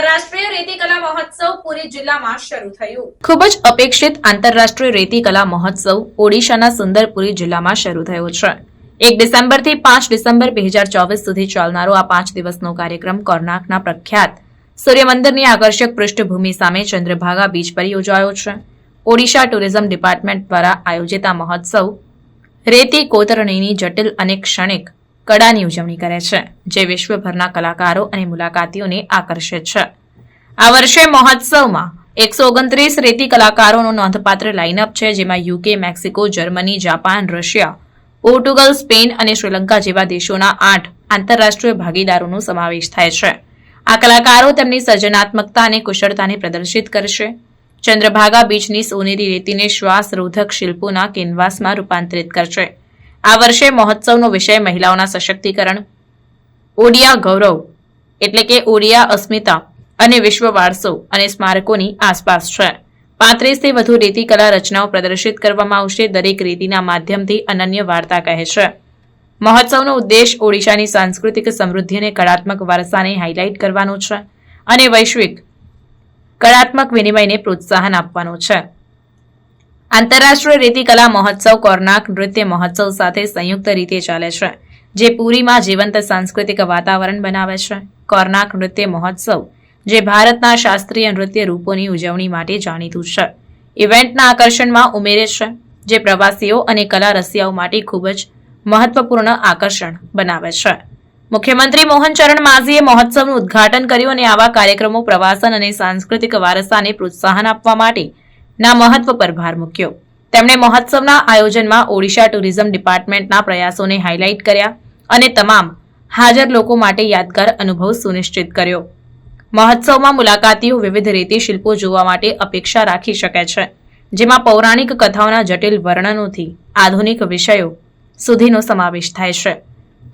રેતી કલા મહોત્સવ પુરી જિલ્લામાં શરૂ થયું. ખૂબ જ અપેક્ષિત આંતરરાષ્ટ્રીય રેતી કલા મહોત્સવ ઓડિશાના સુંદરપુરી જિલ્લામાં શરૂ થયો છે. એક ડિસેમ્બરથી પાંચ ડિસેમ્બર બે હજાર ચોવીસ સુધી ચાલનારો આ પાંચ દિવસનો કાર્યક્રમ કોર્નાકના પ્રખ્યાત સૂર્યમંદિરની આકર્ષક પૃષ્ઠભૂમિ સામે ચંદ્રભાગા બીચ પર યોજાયો છે. ઓડિશા ટુરિઝમ ડિપાર્ટમેન્ટ દ્વારા આયોજિત આ મહોત્સવ રેતી કોતરણીની જટિલ અને ક્ષણિક કળાની ઉજવણી કરે છે, જે વિશ્વભરના કલાકારો અને મુલાકાતીઓને આકર્ષે છે. આ વર્ષે મહોત્સવમાં એકસો ઓગણત્રીસ રેતી કલાકારોનું નોંધપાત્ર લાઇનઅપ છે, જેમાં UK Mexico Germany Japan Russia Portugal Spain અને શ્રીલંકા જેવા દેશોના આઠ આંતરરાષ્ટ્રીય ભાગીદારોનો સમાવેશ થાય છે. આ કલાકારો તેમની સર્જનાત્મકતા અને કુશળતાને પ્રદર્શિત કરશે. ચંદ્રભાગા બીચની સોનેરી રેતીને શ્વાસરોધક શિલ્પોના કેનવાસમાં રૂપાંતરિત કરશે. આ વર્ષે મહોત્સવનો વિષય મહિલાઓના સશક્તિકરણ, ઓડિયા ગૌરવ, એટલે કે ઓડિયા અસ્મિતા અને વિશ્વ વારસો અને સ્મારકોની આસપાસ છે. પાંત્રીસથી વધુ રેતી કલા રચનાઓ પ્રદર્શિત કરવામાં આવશે, દરેક રેતીના માધ્યમથી અનન્ય વાર્તા કહે છે. મહોત્સવનો ઉદ્દેશ ઓડિશાની સાંસ્કૃતિક સમૃદ્ધિ અને કળાત્મક વારસાને હાઇલાઇટ કરવાનો છે અને વૈશ્વિક કળાત્મક વિનિમયને પ્રોત્સાહન આપવાનો છે. આંતરરાષ્ટ્રીય રીતિકલા મહોત્સવ કોર્નાક નૃત્ય મહોત્સવ સાથે સંયુક્ત રીતે ચાલે છે, જે પુરીમાં જીવંત સાંસ્કૃતિક વાતાવરણ બનાવે છે. કોર્નાક નૃત્ય મહોત્સવ, જે ભારતના શાસ્ત્રીય નૃત્ય રૂપોની ઉજવણી માટે જાણીતું છે. ઇવેન્ટના આકર્ષણમાં ઉમેરે છે જે પ્રવાસીઓ અને કલા રસિયાઓ માટે ખૂબ જ મહત્વપૂર્ણ આકર્ષણ બનાવે છે. મુખ્યમંત્રી મોહન ચરણ માઝીએ મહોત્સવનું ઉદ્ઘાટન કર્યું અને આવા કાર્યક્રમો પ્રવાસન અને સાંસ્કૃતિક વારસાને પ્રોત્સાહન આપવા માટે ના મહત્વ પર ભાર મૂક્યો. તેમણે મહોત્સવના આયોજનમાં ઓડિશા ટુરિઝમ ડિપાર્ટમેન્ટના પ્રયાસોને હાઇલાઇટ કર્યા અને તમામ હાજર લોકો માટે યાદગાર અનુભવ સુનિશ્ચિત કર્યો. મહોત્સવમાં મુલાકાતીઓ વિવિધ રીતે શિલ્પો જોવા માટે અપેક્ષા રાખી શકે છે, જેમાં પૌરાણિક કથાઓના જટિલ વર્ણનોથી આધુનિક વિષયો સુધીનો સમાવેશ થાય છે.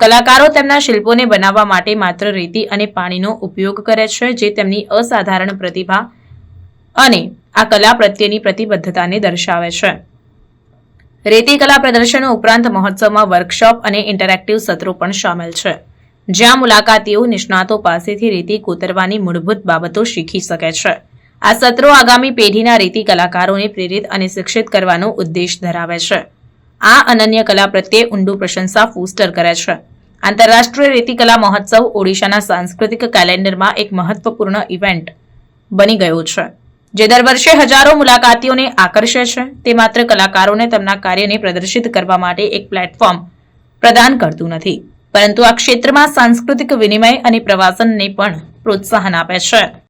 કલાકારો તેમના શિલ્પોને બનાવવા માટે માત્ર રેતી અને પાણીનો ઉપયોગ કરે છે, જે તેમની અસાધારણ પ્રતિભા અને આ કલા પ્રત્યેની પ્રતિબદ્ધતાને દર્શાવે છે. રેતી કલા પ્રદર્શનો ઉપરાંત મહોત્સવમાં વર્કશોપ અને ઇન્ટરેક્ટિવ સત્રો પણ સામેલ છે. જ્યાં મુલાકાતીઓ નિષ્ણાતો પાસેથી રેતી કોતરવાની મૂળભૂત બાબતો શીખી શકે છે. આ સત્રો આગામી પેઢીના રેતી કલાકારોને પ્રેરિત અને શિક્ષિત કરવાનો ઉદ્દેશ ધરાવે છે. આ અનન્ય કલા પ્રત્યે ઊંડું પ્રશંસા ફૂસ્ટર કરે છે. આંતરરાષ્ટ્રીય રેતી કલા મહોત્સવ ઓડિશાના સાંસ્કૃતિક કેલેન્ડરમાં એક મહત્વપૂર્ણ ઇવેન્ટ બની ગયો છે. જે દર વર્ષે હજારો મુલાકાતીઓને આકર્ષે છે. તે માત્ર કલાકારોને તેમના કાર્યને પ્રદર્શિત કરવા માટે એક પ્લેટફોર્મ પ્રદાન કરતું નથી. પરંતુ આ ક્ષેત્રમાં સાંસ્કૃતિક વિનિમય અને પ્રવાસનને પણ પ્રોત્સાહન આપે છે.